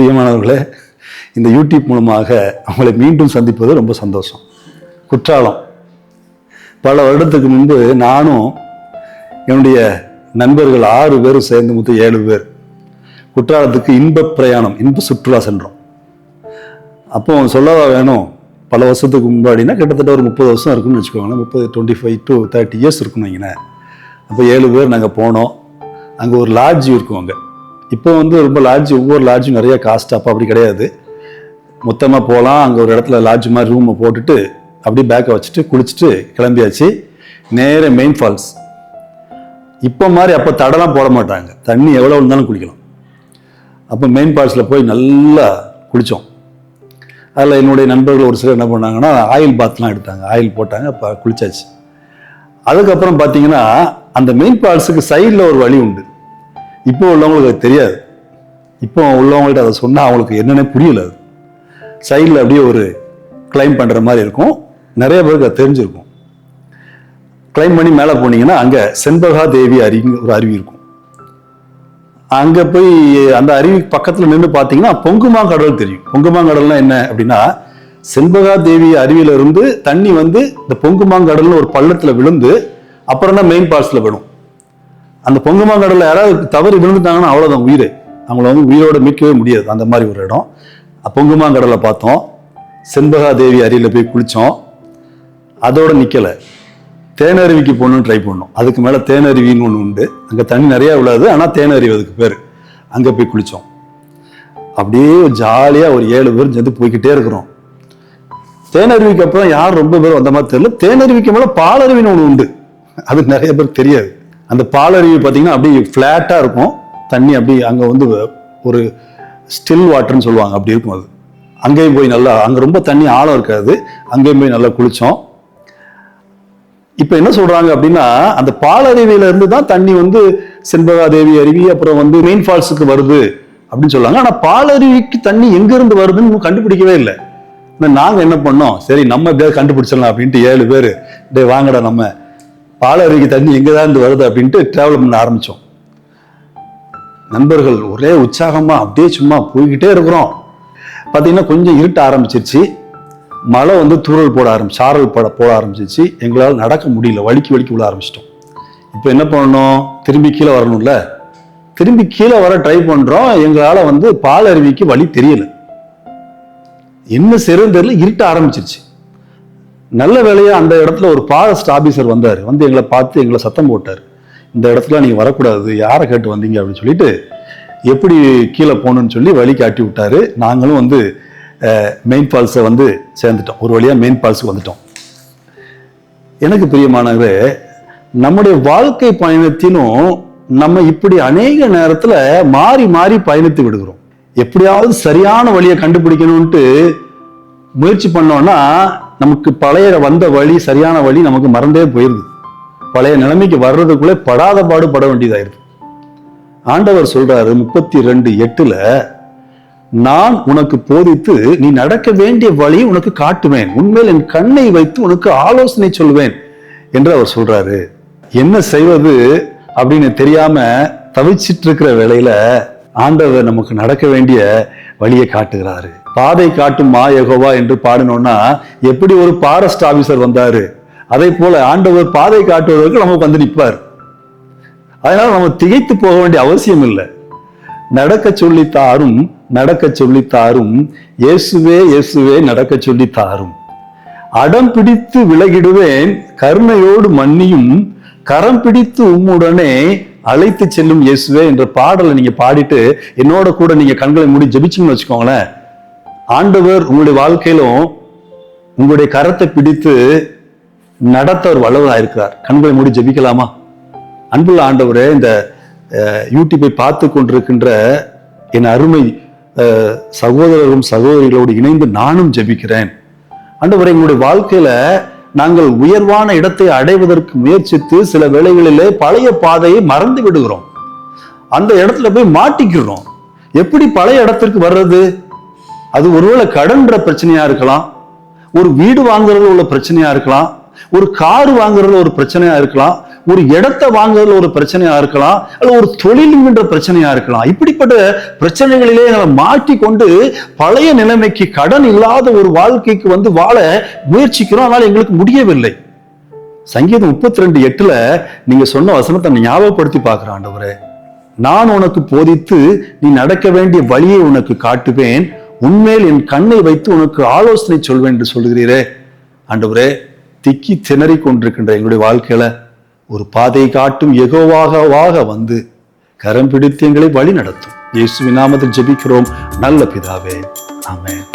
பிரியமானவர்களே இந்த யூடியூப் மூலமாக அவங்களை மீண்டும் சந்திப்பது ரொம்ப சந்தோஷம். குற்றாலம். பல வருடத்துக்கு முன்பு நானும் என்னுடைய நண்பர்கள் ஆறு பேரும் சேர்ந்து மொத்தம் ஏழு பேர் குற்றாலத்துக்கு இன்ப பிரயாணம் இன்ப சுற்றுலா சென்றோம். அப்போ சொல்லவா வேணும் பல வருஷத்துக்கு முன்னாடினா கிட்டத்தட்ட ஒரு முப்பது வருஷம் இருக்குன்னு வச்சுக்கோங்களேன். முப்பது twenty five to thirty years இருக்குன்னு வைங்களேன். அப்போ ஏழு பேர் நாங்கள் போனோம். அங்கே ஒரு லாட்ஜ் இருக்கும் அங்கே. இப்போ வந்து ரொம்ப லாட்ஜ் ஒவ்வொரு லாட்ஜும் நிறைய காஸ்ட் அப்போ அப்படி கிடையாது. மொத்தமாக போகலாம் அங்கே ஒரு இடத்துல லாட்ஜ் மாதிரி ரூமை போட்டுட்டு அப்படியே பேக்கை வச்சுட்டு குளிச்சுட்டு கிளம்பியாச்சு. நேர மெயின் ஃபால்ஸ் இப்போ மாதிரி அப்போ தடலாம் போட மாட்டாங்க. தண்ணி எவ்வளோ இருந்தாலும் குளிக்கலாம். அப்போ மெயின் ஃபால்ஸில் போய் நல்லா குளித்தோம் அதில் என்னுடைய நண்பர்கள் ஒரு சிலர் என்ன பண்ணாங்கன்னா ஆயில் பாத்லாம் எடுத்தாங்க. ஆயில் போட்டாங்க அப்போ குளிச்சாச்சு. அதுக்கப்புறம் பார்த்தீங்கன்னா அந்த மெயின் ஃபால்ஸுக்கு சைடில் ஒரு வழி உண்டு. இப்போ உள்ளவங்களுக்கு அது தெரியாது. இப்போ உள்ளவங்கள்ட்ட அதை சொன்னால் அவங்களுக்கு என்னென்ன புரியல அது. சைடில் அப்படியே ஒரு கிளைம் பண்ணுற மாதிரி இருக்கும். நிறைய பேருக்கு அது தெரிஞ்சிருக்கும். கிளைம் பண்ணி மேலே போனீங்கன்னா அங்கே செண்பகா தேவி அருவி ஒரு அருவி இருக்கும். அங்கே போய் அந்த அருவி பக்கத்தில் நின்று பார்த்தீங்கன்னா பொங்குமா கடல் தெரியும். பொங்குமா கடல்னா என்ன அப்படின்னா செண்பகா தேவி அருவியிலிருந்து தண்ணி வந்து இந்த பொங்குமாங்கடல்னு ஒரு பள்ளத்தில் விழுந்து அப்புறம் தான் மெயின் ஃபால்ஸ்ல விடும் அந்த பொங்குமாங்கடல்ல யாராவது தவறி விழுந்துட்டாங்கன்னா அவ்வளோதான் உயிர். அவங்கள வந்து உயிரோட மீட்கவே முடியாது. அந்த மாதிரி ஒரு இடம். பொங்குமாங்கடலை பார்த்தோம். செண்பகா தேவி அருவியில போய் குளித்தோம் அதோட நிற்கலை தேனருவிக்கு போகணும்னு ட்ரை பண்ணோம். அதுக்கு மேலே தேனருவின்னு ஒன்று உண்டு. அங்கே தண்ணி நிறையா விழாது ஆனால் தேனருவி அதுக்கு பேர். அங்கே போய் குளித்தோம் அப்படியே ஜாலியாக ஒரு ஏழு பேர் சேர்ந்து போய்கிட்டே இருக்கிறோம். தேனருவிக்கு அப்புறம் யார் ரொம்ப பேர் வந்த மாதிரி தெரியல. தேனருவிக்கு மேலே பாலருவின்னு ஒன்று உண்டு. அது நிறைய பேர் தெரியாது. அந்த பாலருவி பார்த்தீங்கன்னா அப்படியே ஃப்ளாட்டாக இருக்கும். தண்ணி அப்படி அங்கே வந்து ஒரு ஸ்டில் வாட்டர்னு சொல்லுவாங்க. அப்படி இருக்கும் அது. அங்கேயும் போய் நல்லா அங்கே ரொம்ப தண்ணி ஆழம் இருக்காது. அங்கேயும் போய் நல்லா குளித்தோம் இப்போ என்ன சொல்கிறாங்க அப்படின்னா அந்த பாலருவியிலேருந்து தான் தண்ணி வந்து செண்பகாதேவி அருவி அப்புறம் வந்து மெயின் ஃபால்ஸுக்கு வருது அப்படின்னு சொல்லுவாங்க ஆனால் பாலருவிக்கு தண்ணி எங்கேருந்து வருதுன்னு கண்டுபிடிக்கவே இல்லை. நாங்கள் என்ன பண்ணோம்? சரி நம்ம எப்படியாவது கண்டுபிடிச்சிடலாம் அப்படின்ட்டு ஏழு பேர் டே வாங்கடா நம்ம. பாலருவிக்கு தண்ணி எங்கே தான் இருந்து வருது அப்படின்ட்டு ட்ராவல் பண்ண ஆரம்பித்தோம் நண்பர்கள் ஒரே உற்சாகமாக அப்படியே சும்மா போய்கிட்டே இருக்கிறோம். பார்த்தீங்கன்னா கொஞ்சம் இருட்ட ஆரம்பிச்சிருச்சு. மழை வந்து தூறல் போட ஆரம்பிச்சு சாரல் போட போட ஆரம்பிச்சிச்சு எங்களால் நடக்க முடியல. வலிக்கு வலிக்கு விட ஆரம்பிச்சிட்டோம். இப்போ என்ன பண்ணணும்? திரும்பி கீழே வரணும்ல? திரும்பி கீழே வர ட்ரை பண்ணுறோம் எங்களால் வந்து பால் அருவிக்கு வழி தெரியல. என்ன செய்யறதுன்னு தெரியல. இருட்ட ஆரம்பிச்சிருச்சு. நல்ல வேலையாக அந்த இடத்துல ஒரு ஃபாரஸ்ட் ஆஃபீஸர் வந்தார். வந்து எங்களை பார்த்து எங்களை சத்தம் போட்டார். இந்த இடத்துல நீங்க வரக்கூடாது. யாரை கேட்டு வந்தீங்க அப்படின்னு சொல்லிட்டு எப்படி கீழே போகணுன்னு சொல்லி வழி காட்டி விட்டாரு. நாங்களும் வந்து மெயின் ஃபால்ஸை வந்து சேர்ந்துட்டோம். ஒரு வழியாக மெயின் ஃபால்ஸுக்கு வந்துட்டோம். எனக்கு பிரியமானவர் நம்முடைய வாழ்க்கை பயணத்திலும் நம்ம இப்படி அநேக நேரத்தில் மாறி மாறி பயணித்து விடுகிறோம். எப்படியாவது சரியான வழியை கண்டுபிடிக்கணும்ட்டு முயற்சி பண்ணோம்னா நமக்கு பழைய வந்த வழி சரியான வழி நமக்கு மறந்தே போயிருது. பழைய நிலைமைக்கு வர்றதுக்குள்ளே படாத பாடு பட வேண்டியதாயிருது ஆண்டவர் சொல்றாரு முப்பத்தி ரெண்டு எட்டுல நான் உனக்கு போதித்து நீ நடக்க வேண்டிய வழியை உனக்கு காட்டுவேன். உண்மையில் என் கண்ணை வைத்து உனக்கு ஆலோசனை சொல்வேன். என்று அவர் சொல்றாரு. என்ன செய்வது அப்படின்னு தெரியாம தவிச்சிட்டு இருக்கிற வேலையில ஆண்டவர் நமக்கு நடக்க வேண்டிய வழியை காட்டுகிறாரு. பாதை காட்டும் மா யகோவா என்று பாடினோம்னா எப்படி ஒரு பாரஸ்ட் ஆபீசர் வந்தாரு? அதே போல ஆண்டவர் பாதை காட்டுவதற்கு நமக்கு வந்து நிற்பார். அதனால நம்ம திகைத்து போக வேண்டிய அவசியம் இல்லை. நடக்க சொல்லி தாரும் நடக்க சொல்லி தாரும் இயேசுவே இயேசுவே நடக்க சொல்லி தாரும். அடம் பிடித்து விலகிடுவேன் கருணையோடு மன்னியும் கரம் பிடித்து உம்முடனே அழைத்து செல்லும் இயேசுவே என்ற பாடலை நீங்க பாடிட்டு என்னோட கூட நீங்க கண்களை மூடி ஜபிச்சுன்னு வச்சுக்கோங்களேன் ஆண்டவர் உங்களுடைய வாழ்க்கையிலும் உங்களுடைய கரத்தை பிடித்து நடத்த ஒரு வல்லவராக இருக்கிறார். கண்களை மூடி ஜெபிக்கலாமா? அன்புள்ள ஆண்டவரே இந்த யூடியூப்பை பார்த்து கொண்டிருக்கின்ற என் அருமை சகோதரரும் சகோதரிகளோடு இணைந்து நானும் ஜெபிக்கிறேன். ஆண்டவரே எங்களுடைய வாழ்க்கையில நாங்கள் உயர்வான இடத்தை அடைவதற்கு முயற்சித்து சில வேளைகளிலே பழைய பாதையை மறந்து விடுகிறோம். அந்த இடத்துல போய் மாட்டிக்கிறோம். எப்படி பழைய இடத்திற்கு வர்றது? அது ஒருவேளை கடன்ற பிரச்சனையா இருக்கலாம் ஒரு வீடு வாங்குறதுல உள்ள பிரச்சனையா இருக்கலாம் ஒரு கார் வாங்குறதுல ஒரு பிரச்சனையா இருக்கலாம் ஒரு இடத்தை வாங்குறதுல ஒரு பிரச்சனையா இருக்கலாம் அல்ல ஒரு தொழிலுங்கிற பிரச்சனையா இருக்கலாம். இப்படிப்பட்ட பிரச்சனைகளிலே நம்ம மாட்டிக்கொண்டு பழைய நிலைமைக்கு கடன் இல்லாத ஒரு வாழ்க்கைக்கு வந்து வாழ முயற்சிக்கிறோம். ஆனால் எங்களுக்கு முடியவில்லை. சங்கீதம் முப்பத்தி ரெண்டு எட்டுல நீங்க சொன்ன வசனத்தை ஞாபகப்படுத்தி பார்க்கிறேன் ஆண்டவரே. நான் உனக்கு போதித்து நீ நடக்க வேண்டிய வழியை உனக்கு காட்டுவேன். உன்மேல் என் கண்ணை வைத்து உனக்கு ஆலோசனை சொல்வேன் என்று சொல்கிறீரே ஆண்டவரே திக்கி திணறி கொண்டிருக்கின்ற எங்களுடைய வாழ்க்கையில ஒரு பாதை காட்டும் எகோவாகவாக வந்து கரம் பிடித்து எங்களை வழி நடத்தும் இயேசுவின் நாமத்தில் ஜெபிக்கிறோம். நல்ல பிதாவே. ஆமேன்.